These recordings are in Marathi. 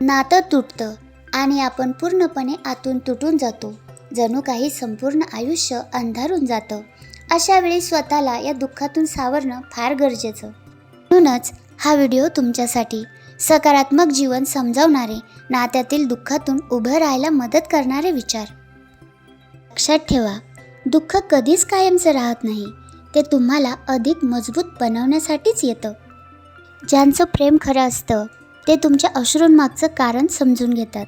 नातं तुटतं आणि आपण पूर्णपणे आतून तुटून जातो. जणू काही संपूर्ण आयुष्य अंधारून जातं. अशा वेळी स्वतःला या दुःखातून सावरणं फार गरजेचं. म्हणूनच हा व्हिडिओ तुमच्यासाठी सकारात्मक जीवन समजावणारे नात्यातील दुःखातून उभं राहायला मदत करणारे विचार. लक्षात ठेवा दुःख कधीच कायमचं राहत नाही. ते तुम्हाला अधिक मजबूत बनवण्यासाठीच येतं. ज्यांचं प्रेम खरं असतं ते तुमच्या अश्रूंमागचं कारण समजून घेतात.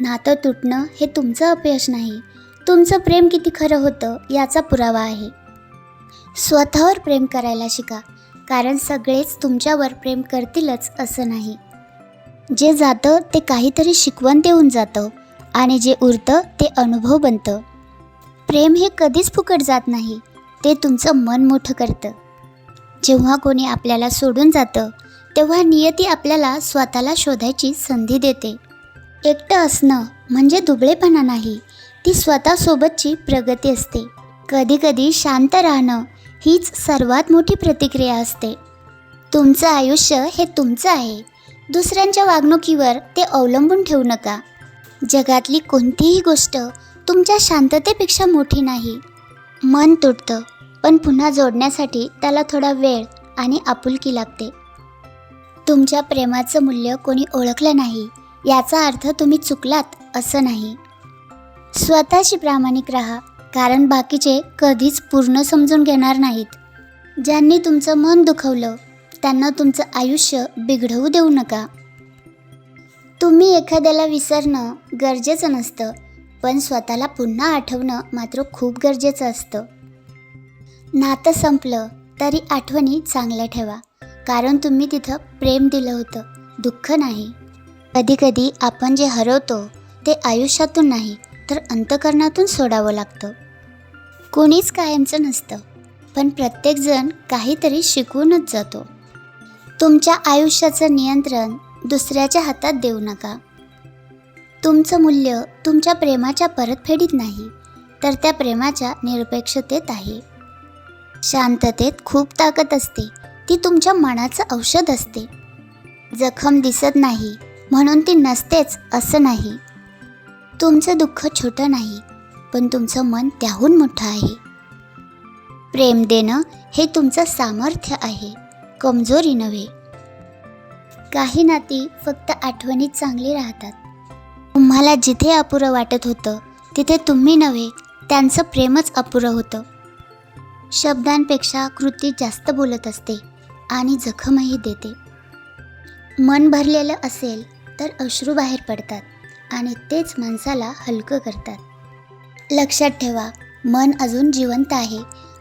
नातं तुटणं हे तुमचं अपयश नाही. तुमचं प्रेम किती खरं होतं याचा पुरावा आहे. स्वतःवर प्रेम करायला शिका कारण सगळेच तुमच्यावर प्रेम करतीलच असं नाही. जे जातं ते काहीतरी शिकवण देऊन जातं आणि जे उरतं ते अनुभव बनतं. प्रेम हे कधीच फुकट जात नाही ते तुमचं मन मोठं करतं. जेव्हा कोणी आपल्याला सोडून जातं तेव्हा नियती आपल्याला स्वतःला शोधायची संधी देते. एकटं असणं म्हणजे दुबळेपणा नाही ती स्वतःसोबतची प्रगती असते. कधीकधी शांत राहणं हीच सर्वात मोठी प्रतिक्रिया असते. तुमचं आयुष्य हे तुमचं आहे. दुसऱ्यांच्या वागणुकीवर ते अवलंबून ठेवू नका. जगातली कोणतीही गोष्ट तुमच्या शांततेपेक्षा मोठी नाही. मन तुटतं पण पुन्हा जोडण्यासाठी त्याला थोडा वेळ आणि आपुलकी लागते. तुमच्या प्रेमाचं मूल्य कोणी ओळखलं नाही याचा अर्थ तुम्ही चुकलात असं नाही. स्वतःशी प्रामाणिक राहा कारण बाकीचे कधीच पूर्ण समजून घेणार नाहीत. ज्यांनी तुमचं मन दुखवलं त्यांना तुमचं आयुष्य बिघडवू देऊ नका. तुम्ही एखाद्याला विसरणं गरजेचं नसतं पण स्वतःला पुन्हा आठवणं मात्र खूप गरजेचं असतं. नातं संपलं तरी आठवणी चांगल्या ठेवा. कारण तुम्ही तिथं प्रेम दिलं होतं दुःख नाही. कधीकधी आपण जे हरवतो ते आयुष्यातून नाही तर अंतकरणातून सोडावं लागतं. कोणीच कायमचं नसतं पण प्रत्येकजण काहीतरी शिकूनच जातो. तुमच्या आयुष्याचं नियंत्रण दुसऱ्याच्या हातात देऊ नका. तुमचं मूल्य तुमच्या प्रेमाच्या परतफेडीत नाही तर त्या प्रेमाच्या निरपेक्षतेत आहे. शांततेत खूप ताकद असते ती तुमच्या मनाचं औषध असते. जखम दिसत नाही म्हणून ती नसतेच असं नाही. तुमचं दुःख छोटं नाही पण तुमचं मन त्याहून मोठं आहे. प्रेम देणं हे तुमचं सामर्थ्य आहे कमजोरी नव्हे. काही नाती फक्त आठवणीत चांगली राहतात. तुम्हाला जिथे अपुरं वाटत होतं तिथे तुम्ही नव्हे त्यांचं प्रेमच अपुरं होतं. शब्दांपेक्षा कृती जास्त बोलत असते. आणि जखमही देते. मन भरलेलं असेल तर अश्रू बाहेर पडतात आणि तेच माणसाला हलकं करतात. लक्षात ठेवा मन अजून जिवंत आहे.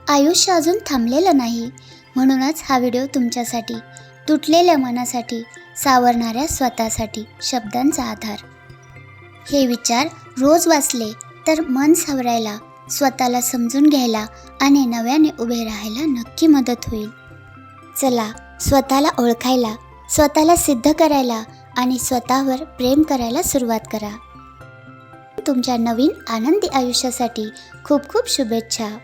आयुष्य अजून थांबलेलं नाही. म्हणूनच हा व्हिडिओ तुमच्यासाठी तुटलेल्या मनासाठी सावरणाऱ्या स्वतःसाठी शब्दांचा आधार. हे विचार रोज वाचले तर मन सावरायला स्वतःला समजून घ्यायला आणि नव्याने उभे राहायला नक्की मदत होईल. चला स्वतःला ओळखायला स्वतःला सिद्ध करायला आणि स्वतःवर प्रेम करायला सुरुवात करा. तुमच्या नवीन आनंदी आयुष्यासाठी खूप खूप शुभेच्छा.